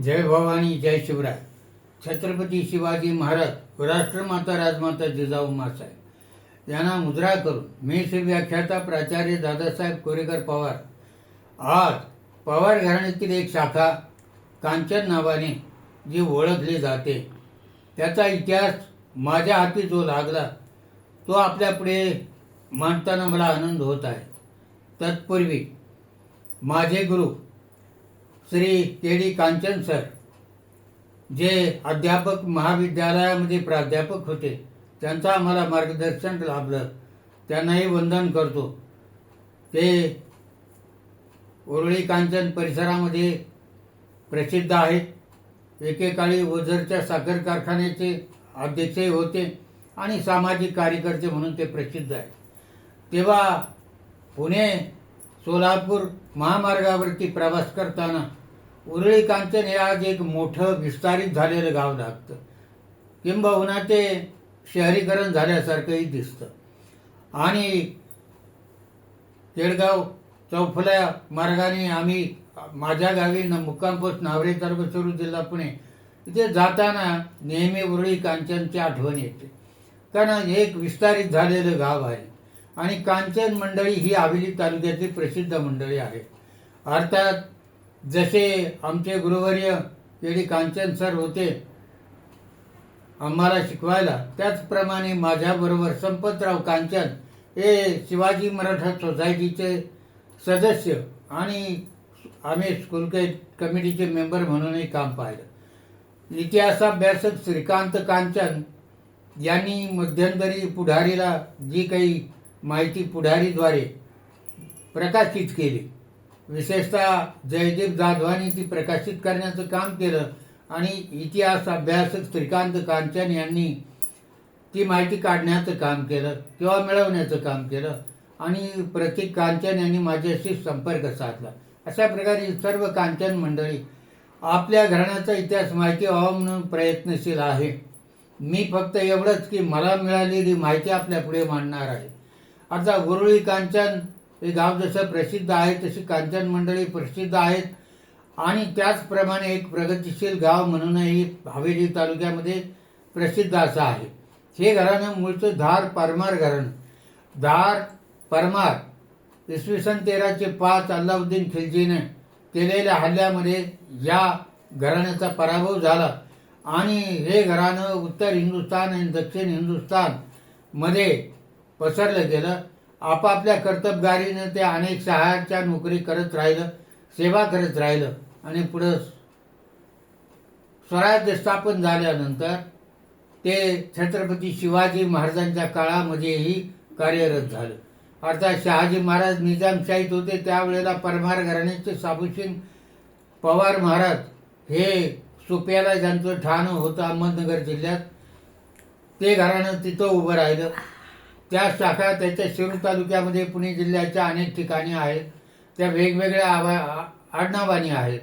जय भवानी जय शिवराय. छत्रपती शिवाजी महाराज राष्ट्रमाता राजमाता जिजाऊ मासाहेब. यांना मुद्रा करून मी श्री व्याख्याता प्राचार्य दादासाहेब कोरेकर पवार. आज पवार घराण्यातील एक शाखा कांचन नावाने जी ओळखली जाते. त्याचा इतिहास माझ्या हाती जो लागला तो आपल्यापुढे मांडताना मला आनंद होत आहे. तत्पूर्वी माझे गुरु Shri K D Kanchan sir जे अध्यापक महाविद्यालयामध्ये प्राध्यापक होते त्यांचं आम्हाला मार्गदर्शन लाभलं. त्यांनाही वंदन करतो. ते उरळी कांचन परिसरामध्ये प्रसिद्ध आहेत. एकेकाळी ओझरच्या साखर कारखान्याचे अध्यक्षही होते आणि सामाजिक कार्यकर्ते म्हणून ते प्रसिद्ध आहे तेव्हा पुणे सोलापूर महामार्गावरती प्रवास करताना उरळी कांचन हे आज एक मोठं विस्तारित झालेलं गाव लागतं किंबहुना ते शहरीकरण झाल्यासारखंही दिसतं. आणि केडगाव चौफल्या मार्गाने आम्ही माझ्या गावी न मुक्कामपोस्ट नावरे तालुका शिरूर जिल्हा पुणे इथे जाताना नेहमी उरळी कांचनची आठवण येते. कारण एक विस्तारित झालेलं गाव आहे. आणि कांचन मंडळी ही हवेली तालुक्यातली प्रसिद्ध मंडळी आहे अर्थात जसे आमचे गुरुवर्य येडी कांचन सर होते आम्हाला शिकवायला त्याचप्रमाणे माझ्याबरोबर संपतराव कांचन हे शिवाजी मराठा सोसायटीचे सदस्य आणि आम्ही स्कूल कमिटीचे मेंबर म्हणूनही काम पाहिलं. इतिहासाभ्यासक श्रीकांत कांचन यांनी मध्यंतरी पुढारीला जी काही माहिती पुढारीद्वारे प्रकाशित केली. विशेषतः जयदीप जाधवानी ती प्रकाशित करण्याचं काम केलं आणि इतिहास अभ्यासक श्रीकांत कांचन यांनी ती माहिती काढण्याचं काम केलं किंवा मिळवण्याचं काम केलं आणि प्रतीक कांचन यांनी माझ्याशी संपर्क साधला. अशा प्रकारे सर्व कांचन मंडळी आपल्या घराण्याचा इतिहास माहिती व्हावा म्हणून प्रयत्नशील आहे. मी फक्त एवढंच की मला मिळालेली माहिती आपल्या पुढे मांडणार आहे. आता गुरुळी कांचन हे गाव जसं प्रसिद्ध आहे तशी कांचन मंडळी प्रसिद्ध आहेत. आणि त्याचप्रमाणे एक प्रगतिशील गाव म्हणूनही हवेली तालुक्यामध्ये प्रसिद्ध असं आहे. हे घराणं मूळचं धार परमार घराणं. धार परमार इसवी सन तेराचे पाच अल्लाउद्दीन खिलजीने केलेल्या हल्ल्यामध्ये या घराण्याचा पराभव झाला. आणि हे घराणं उत्तर हिंदुस्तान आणि दक्षिण हिंदुस्तानमध्ये पसरलं गेलं. आपापल्या कर्तबगारीनं ते अनेक सहाय्याच्या नोकरी करत राहिलं सेवा करत राहिलं आणि पुढं स्वराज्य स्थापन झाल्यानंतर ते छत्रपती शिवाजी महाराजांच्या काळामध्येही कार्यरत झालं. अर्थात शहाजी महाराज निजामशाहीत होते त्यावेळेला परमार घराण्याचे साबुसिंग पवार महाराज हे सुप्याला ज्यांचं ठाणं होतं अहमदनगर जिल्ह्यात ते घराणं तिथं उभं राहिलं. त्या शाखा त्याच्या शिरूर तालुक्यामध्ये पुणे जिल्ह्याच्या अनेक ठिकाणी आहेत. त्या वेगवेगळ्या आवा आडनावानी आहेत.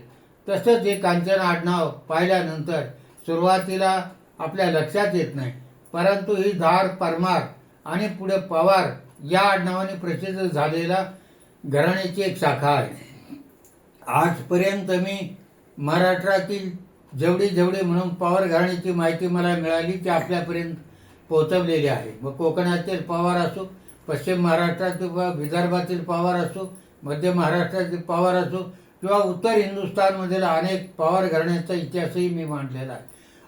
तसंच हे कांचन आडनाव पाहिल्यानंतर सुरुवातीला आपल्या लक्षात येत नाही. परंतु ही धार परमार आणि पुढे पवार या आडनावाने प्रसिद्ध झालेला घराण्याची एक शाखा आहे. आजपर्यंत मी महाराष्ट्रातील जेवढी जेवढी म्हणून पवार घराण्याची माहिती मला मिळाली ती आपल्यापर्यंत पोहोचवलेली आहे. मग कोकणातील पवार असो पश्चिम महाराष्ट्रातील किंवा विदर्भातील पवार असो मध्य महाराष्ट्रातील पवार असो किंवा उत्तर हिंदुस्थानमधील अनेक पवार घराण्याचा इतिहासही मी मांडलेला आहे.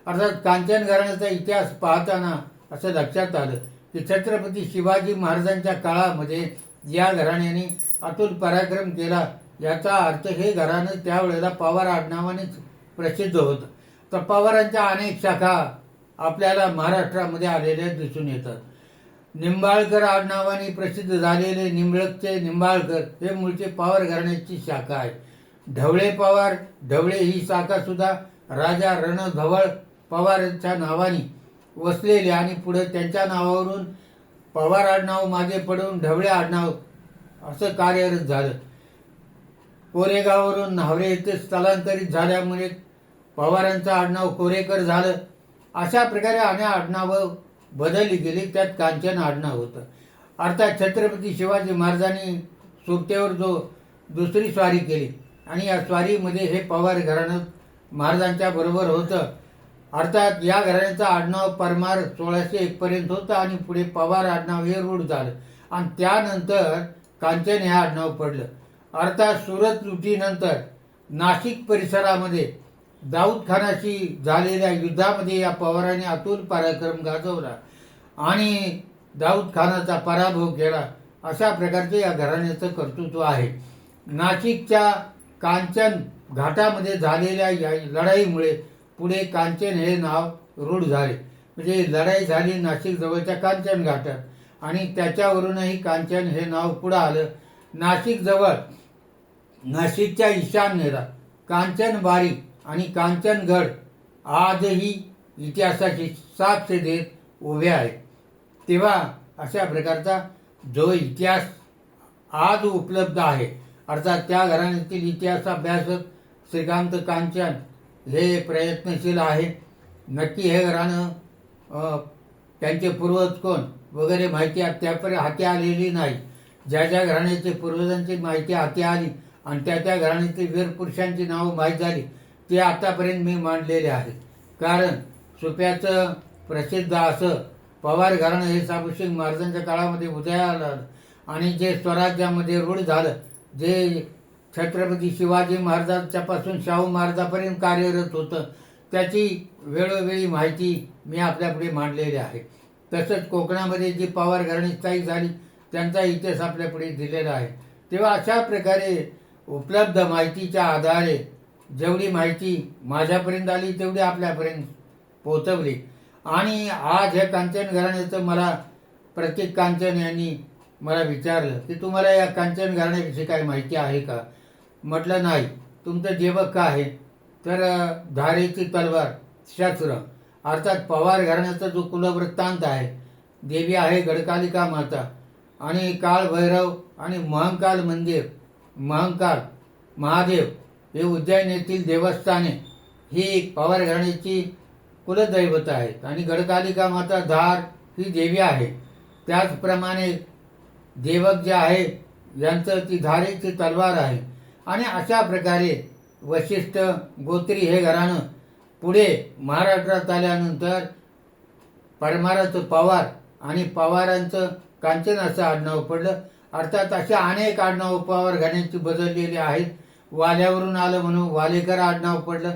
अर्थात कांचन घराण्याचा इतिहास पाहताना असं लक्षात आलं की छत्रपती शिवाजी महाराजांच्या काळामध्ये या घराण्याने अतुल पराक्रम केला. याचा अर्थ हे घराणं त्यावेळेला पवार आडनावानेच प्रसिद्ध होतं. तर पवारांच्या अनेक शाखा आपल्याला महाराष्ट्रामध्ये आलेल्या दिसून येतात. निंबाळकर आडनावाने प्रसिद्ध झालेले निंबळकचे निंबाळकर हे मूळचे पवार घराण्याची शाखा आहे. ढवळे पवार ढवळे ही शाखा सुद्धा राजा रणधवळ पवारांच्या नावाने वसलेले आणि पुढे त्यांच्या नावावरून पवार आडनाव मागे पडून ढवळे आडनाव असं कार्यरत झालं. कोरेगाववरून न्हावरे येथे स्थलांतरित झाल्यामुळे पवारांचं आडनाव कोरेकर झालं. अशा प्रकारे अनेक आडनावं बदलली गेली त्यात कांचन आडनाव होतं. अर्थात छत्रपती शिवाजी महाराजांनी सोबतेवर जो दुसरी स्वारी केली. आणि या स्वारीमध्ये हे पवार घराणं महाराजांच्या बरोबर होतं. अर्थात या घराण्याचं आडनाव परमार सोळाशे एकपर्यंत होतं आणि पुढे पवार आडनाव हे रूढ झालं. आणि त्यानंतर कांचन हे आडनाव पडलं. अर्थात सुरत लुटीनंतर नाशिक परिसरामध्ये दाऊद खानाशी झालेल्या युद्धामध्ये या पवाराने अतुल पराक्रम गाजवला आणि दाऊद खानाचा पराभव केला. अशा प्रकारचे या घराण्याचं कर्तृत्व आहे. नाशिकच्या कांचन घाटामध्ये झालेल्या या लढाईमुळे पुढे कांचन हे नाव रूढ झाले. म्हणजे लढाई झाली नाशिक जवळच्या कांचन घाटात आणि त्याच्यावरूनही कांचन हे नाव पुढं आलं. नाशिक जवळ नाशिकच्या ईशान्येला कांचनबारी आणि कांचनगड आजही इतिहासाची साक्ष देत उभे आहेत. तेव्हा अशा प्रकारचा जो इतिहास आज उपलब्ध आहे अर्थात त्या घराण्यातील इतिहास अभ्यासक श्रीकांत कांचन हे प्रयत्नशील आहे. नक्की हे घराणं त्यांचे पूर्वज कोण वगैरे माहिती त्यापर्यंत हाती आलेली नाही. ज्या ज्या घराण्याचे पूर्वजांची माहिती हाती आली आणि त्या त्या घराण्यातील वीरपुरुषांची नावं माहीत झाली ते आतापर्यंत मी मांडलेले आहे कारण सुप्याचं प्रसिद्ध असं पवार घराणं हे साबुसिंग महाराजांच्या काळामध्ये उदयाला आणि जे स्वराज्यामध्ये रूढ झालं जे छत्रपती शिवाजी महाराजांच्यापासून शाहू महाराजापर्यंत कार्यरत होतं त्याची वेळोवेळी माहिती मी आपल्यापुढे मांडलेली आहे. तसंच कोकणामध्ये जी पवार घराणी स्थायिक झाली त्यांचा इतिहास आपल्यापुढे दिलेला आहे. तेव्हा अशा प्रकारे उपलब्ध माहितीच्या आधारे जेवढी माहिती माझ्यापर्यंत आली तेवढी आपल्यापर्यंत पोहोचवली. आणि आज हे कांचन घराण्याचं मला प्रत्येक कांचन यांनी मला विचारलं की तुम्हाला या कांचन घराण्याविषयी काही माहिती आहे का? म्हटलं नाही. तुमचं जेवक का आहे? तर धारेची तलवार शस्त्र अर्थात पवार घराण्याचा जो कुलवृत्तांत आहे देवी आहे गडकालिका माता आणि काळ भैरव आणि महंकाल मंदिर महंकाल महादेव हे उज्जैन येथील देवस्थाने ही पवार घराण्याची कुलदैवत आहेत. आणि गडकालिका माता धार ही देवी आहे. त्याचप्रमाणे देवक जे आहे यांचं ती धारेची तलवार आहे. आणि अशा प्रकारे वशिष्ठ गोत्री हे घराणं पुढे महाराष्ट्रात आल्यानंतर परमाराचं पवार आणि पवारांचं कांचन असं आडनाव पडलं. अर्थात अशा अनेक आडनाव पवार घराण्याची बदललेली आहेत. वाल्यावरून आलं म्हणून वालेकर आडनाव पडलं.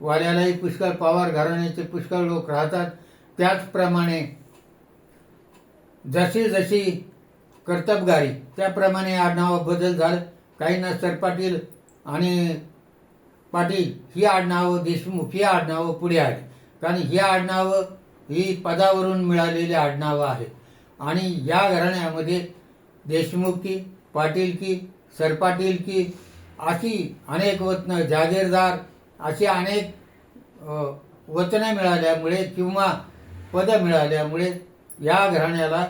वाल्यालाही पुष्कळ पवार घराण्याचे पुष्कळ लोक राहतात. त्याचप्रमाणे जशी जशी कर्तबगारी त्याप्रमाणे आडनाव बदल झालं. काहींना सरपाटील आणि पाटील ही आडनावं देशमुख ही आडनावं पुढे आली. कारण ही आडनावं ही पदावरून मिळालेली आडनावं आहेत आणि या घराण्यामध्ये देशमुखी पाटीलकी सरपाटीलकी अशी अनेक वतनं जागीरदार अशी अनेक वचनं मिळाल्यामुळे किंवा पदं मिळाल्यामुळे या घराण्याला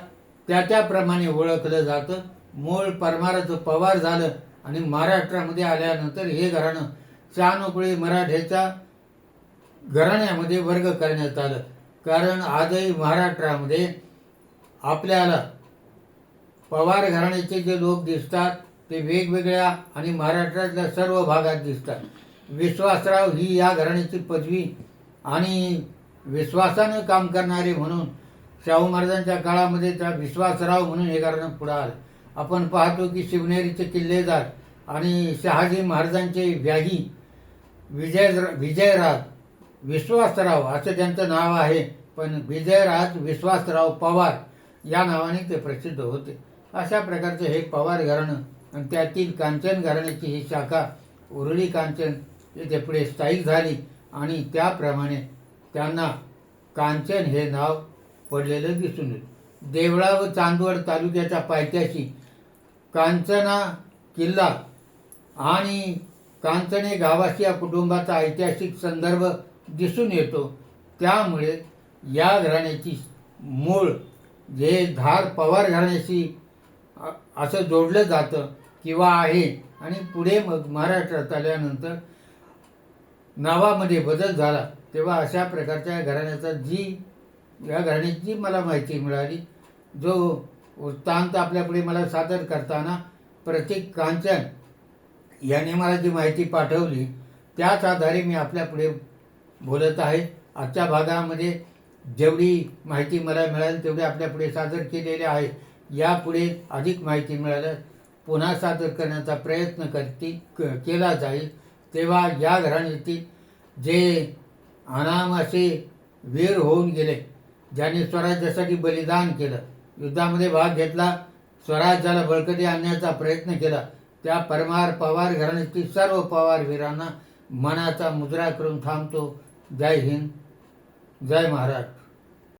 त्या त्याप्रमाणे ओळखलं जातं. मूळ परमाराचं पवार झालं आणि महाराष्ट्रामध्ये आल्यानंतर हे घराणं शानुकुळी मराठ्याच्या घराण्यामध्ये वर्ग करण्यात आलं. कारण आजही महाराष्ट्रामध्ये आपल्याला पवार घराण्याचे जे लोक दिसतात ते वेगवेगळ्या आणि महाराष्ट्रातल्या सर्व भागात दिसतात. विश्वासराव ही या घराण्याची पदवी आणि विश्वासानं काम करणारे म्हणून शाहू महाराजांच्या काळामध्ये त्या विश्वासराव म्हणून हे घराणं पुढं आलं. आपण पाहतो की शिवनेरीचे किल्लेदार आणि शहाजी महाराजांचे व्याही विजय विजयराज विश्वासराव असं त्यांचं नाव आहे. पण विजयराज विश्वासराव पवार या नावाने ते प्रसिद्ध होते. अशा प्रकारचं हे पवार घराणं आणि त्यातील कांचन घराण्याची ही शाखा उरळी कांचन येथे पुढे स्थायिक झाली. आणि त्याप्रमाणे त्यांना कांचन हे नाव पडलेलं दिसून येतं. देवळा व चांदवड तालुक्याच्या पायथ्याशी कांचना किल्ला आणि कांचने गावाशी या कुटुंबाचा ऐतिहासिक संदर्भ दिसून येतो. त्यामुळे या घराण्याची मूळ जे धार पवार घराण्याशी असं जोडलं जातं किंवा आहे आणि पुढे मग महाराष्ट्रात आल्यानंतर नावामध्ये बदल झाला तेव्हा अशा प्रकारच्या घराण्याचा जी या घराण्याची जी मला माहिती मिळाली जो वृत्तांत आपल्यापुढे मला सादर करताना प्रतीक कांचन याने मला जी माहिती पाठवली त्याच आधारे मी आपल्यापुढे बोलत आहे. आजच्या भागामध्ये जेवढी माहिती मला मिळाली तेवढी आपल्यापुढे सादर केलेली आहे. यापुढे अधिक माहिती मिळाल्यास पुन्हा सादर करण्याचा प्रयत्न करती क- केला जाईल तेव्हा या घराण्यातील जे अनाम असे वीर होऊन गेले ज्यांनी स्वराज्यासाठी बलिदान केलं युद्धामध्ये भाग घेतला स्वराज्याला बळकटी आणण्याचा प्रयत्न केला त्या परमार पवार घराण्यातील सर्व पवार वीरांना मनाचा मुद्रा करून थांबतो. जय हिंद. जय महाराज